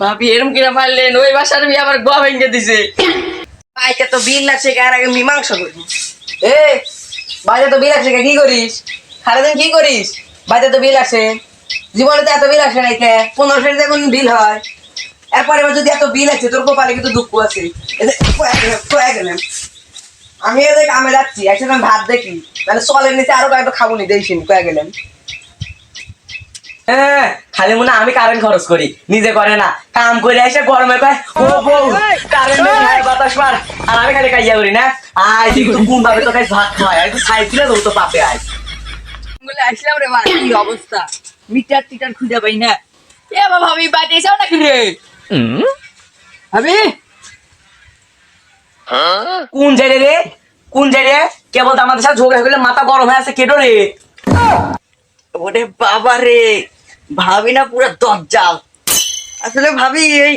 ভাবি এরম কিনা মারলেন ওই বাসার আবার গোয়া ভেঙে দিছে। তো বিল লাগছে কার আগে করি এ তো বিল লাগছে কি করিস? কি করিস? তো বিল আছে জীবনে তো এত বিল আসে নাই কে? পনেরোশো টাকা বিল হয়। এরপরে যদি এত বিল আছে তোর কপালে কিন্তু দুঃখ আছে। গেলাম, আমি এদের কামে যাচ্ছি একসাথে আমি ভাত দেখি। তাহলে চলের নিচে আরও কয়েকটা খাব নি দেখছি কয়ে গেলেন। হ্যাঁ খালি মনে আমি কারেন্ট খরচ করি নিজে করে না। কাম করে এসে গরমে কয় ও বউ কারেন্ট বাতাস মার। আর আমি খালি কাইয়া করি না? আয় দেখি তো কোন ভাবে তো কাছে ভাত আমি তো সাইকেলে তো পাপে আয়। বলে আসলাম রে মা কি অবস্থা? মিটার টিটার খুঁজে পাই না। এ বাবা এসেও নাকি রে ভাবি কোন জায়গায় রে? কোন জায়গায় কেবল তো আমাদের সাথে ঝগড়া হয়ে মাথা গরম হয়ে আছে কেটো রে? ওরে বাবা রে। ভাবি না পুরো দজ্জাল। আসলে ভাবি এই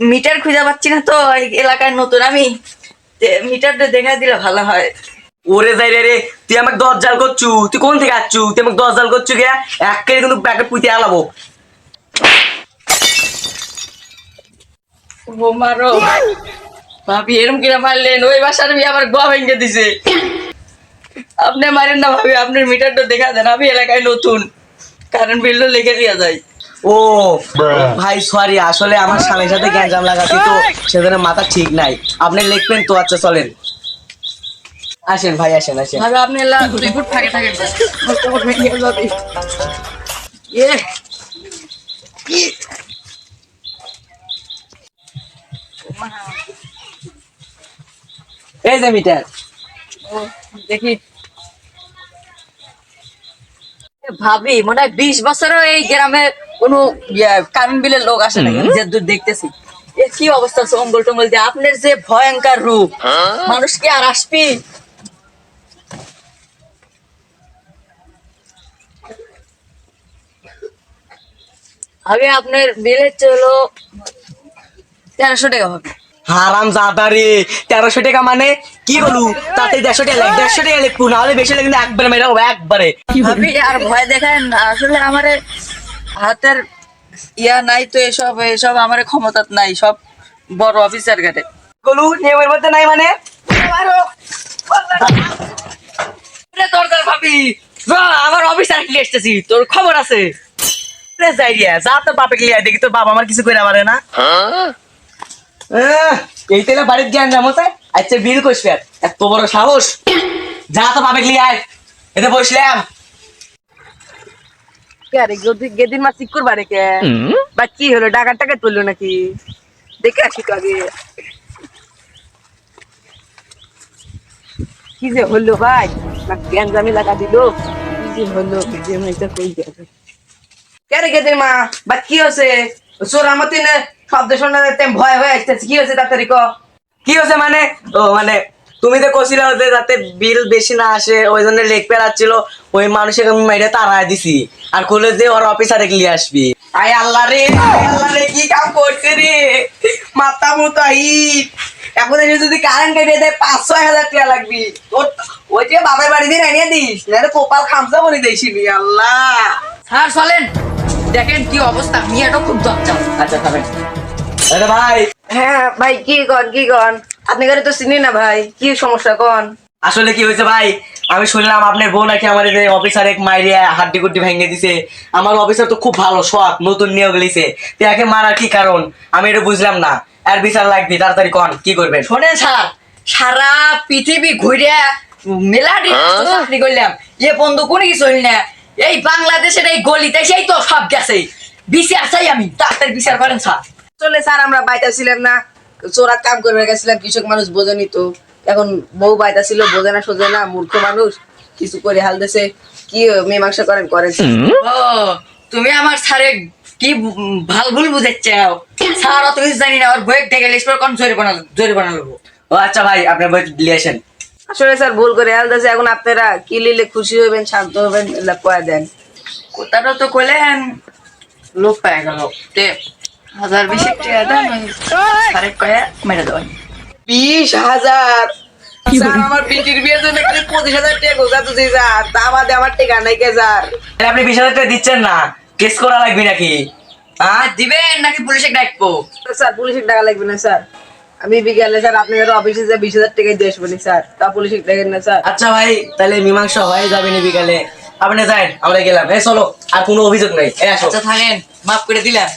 মিটার খুঁজে পাচ্ছি না তো এই এলাকায় নতুন আমি। মিটারটা দেখা দিলে ভালো হয়। ওরে যাই রে রে তুই আমাকে দশ জাল করছু? তুই কোন থেকে আসছু? তুই আমাকে দশ জাল করছু কে এক কেজি কিন্তু প্যাকেট পুঁতে আলাবো। ও মারো। ভাবি এরম কিনা মারলেন। ওই বাসার বিয়ে আবার গোয়া ভেঙে দিছে। আপনি মারেন না ভাবি আপনার মিটারটা দেখা দেন। আমি এলাকায় নতুন। কারেন্ট বিলটা লিখে দেওয়া যায় ও ভাই সরি আসলে আমার স্বামীর সাথে গ্যাঞ্জাম লাগাচ্ছি তো সেজন্য মাথা ঠিক নাই। আপনি লিখবেন তো আচ্ছা চলেন। আসেন ভাই আসেন আসেন। ভাবে আপনি এলা দুই ফুট ফাঁকে থাকেন। এই যে মিটার। ও, দেখি। ভাবি মনে হয় বিশ বছরও এই গ্রামে কোনো কারেন্ট বিলের লোক আসে না যে দূর দেখতেছি। এ কি অবস্থা সম্বল টম্বল দিয়ে? আপনার যে ভয়ঙ্কর রূপ মানুষ কি আর আসবি? আগে আপনার বিলের চলো তেরোশো টাকা হবে। হারাম জাদারে তেরোশো টাকা মানে? কি বলু? তাতে দেড়শো টাকা লাগ দেড়শো টাকা লিখব নাহলে বেশি লাগবে না একবারে মেরে একবারে। ভাবি আর ভয় দেখেন আসলে আমার হাতের ইয়া নাই তো এসব এসব আমার ক্ষমতা নাই সব বড় অফিসার ঘাটে। গলু নিয়মের মধ্যে নাই মানে? রে তোর তোর ভাবি আমার অফিসার কি এসতেছি তোর খবর আছে? যাই যা তোর বাপে লিয়া দেখি তোর বাবা আমার কিছু করে পারে না। আহ, এই তেলে বাড়ির জ্ঞান জামতে আচ্ছা বিল কইস এত বড় সাহস। যা তো বাপে লিয়ে আয়। এতে বসলাম। কে আরে গদি- গেদিন মাছ চিকুর বাড়ে কে? বা কি হলো ডাকার টাকা তুললো নাকি? দেখে আসি তো আগে। কি যে হলো ভাই? না গ্যাঞ্জামি লাগা দিল। কি যে হলো যে মেয়েটা কই যাবে কে রে গেদিন মা? বা কি হচ্ছে চোর আমার তিনে শব্দ শোনা তেম ভয় হয়ে আসতেছে। কি হচ্ছে তাড়াতাড়ি ক কি হচ্ছে মানে? ও মানে তুমি তো কছিল যে যাতে বিল বেশি না আসে ওই জন্য লেগ পেরাচ্ছিল ওই মানুষের আমি মেরে তাড়ায় দিছি। আর কইলো যে ওর অফিসারে গিয়ে আসবি। আয় আল্লাহ রে আল্লাহ রে কি কাম করছে রে? মাথা মতো হিট এখন এসে যদি কারেন্ট কেটে দেয় পাঁচ ছয় হাজার টাকা লাগবি। ওই যে বাবার বাড়ি দিয়ে এনে দিস নাহলে কপাল খামসা বলে দিয়েছিলি আল্লাহ। স্যার চলেন। দেখেন কি অবস্থা। মিয়াটা খুব দরজা আচ্ছা খাবেন আরে ভাই। হ্যাঁ ভাই কি কন কি কন? আপনি ঘরে তো চিনি না ভাই কি সমস্যা কন? আসলে কি হয়েছে ভাই? আমি শুনলাম আপনার বউ নাকি আমার এই অফিসার এক মাইরিয়া হাড্ডি গুড্ডি ভেঙে দিছে। আমার অফিসার তো খুব ভালো নতুন নিয়োগ লিছে। তো একে মারার কি কারণ? আমি এটা বুঝলাম না। আর বিচার লাগবে তাড়াতাড়ি কন কি করবেন? শোনেন স্যার সারা পৃথিবী ঘুরে মেলা দিন তো চাকরি করলাম। এ বন্ধু কোনো কিছু হইল না। এই বাংলাদেশের এই গলিতে সেই তো সব গেছে। বিচার চাই আমি তাড়াতাড়ি বিচার করেন স্যার। চলে স্যার আমরা বাইতা ছিলাম না। চোরা কাম করে গেছিলাম কৃষক মানুষ বোঝেনি তো। এখন বউ বাইতা ছিল বোঝে না সোজে না মূর্খ মানুষ কিছু করে হাল দেশে কি মীমাংসা করেন করেন। ও তুমি আমার স্যারে কি ভালো ভুল বুঝাচ্ছাও? স্যার অত কিছু জানি না ওর বইয়ের থেকে লিস্ট কোন জোরে বানালো জোরে বানালো ও আচ্ছা ভাই আপনার বই নিয়ে আসেন। আসলে স্যার ভুল করে হাল দেশে এখন আপনারা কি লিলে খুশি হবেন শান্ত হবেন কয়া দেন। কোথাটা তো কইলেন লোক পায় গেল। হাজার বিশ টাকা দেন স্যারে কয়ে মেরে দেবেন বিশ হাজার। আমার পিটির বিয়ের জন্য খালি পঁচিশ হাজার টাকা গোজা তুছি স্যার। তা বাদে আমার টেকা নাই কে স্যার? আপনি বিশ হাজার টাকা দিচ্ছেন না। কেস করা লাগবে নাকি? আর দিবেন নাকি পুলিশে ডাকবো? স্যার পুলিশের টাকা লাগবে না স্যার। আমি বিকেলে স্যার আপনাদের অফিসে যে বিশ হাজার টাকা দিয়ে আসব স্যার। তা পুলিশের টাকা না স্যার। আচ্ছা ভাই তাহলে মীমাংসা হয়ে যাবে নি বিকালে। আপনি যাই আমরা গেলাম। এই চলো আর কোনো অভিযোগ নাই। এই আচ্ছা থাকেন। মাফ করে দিলাম।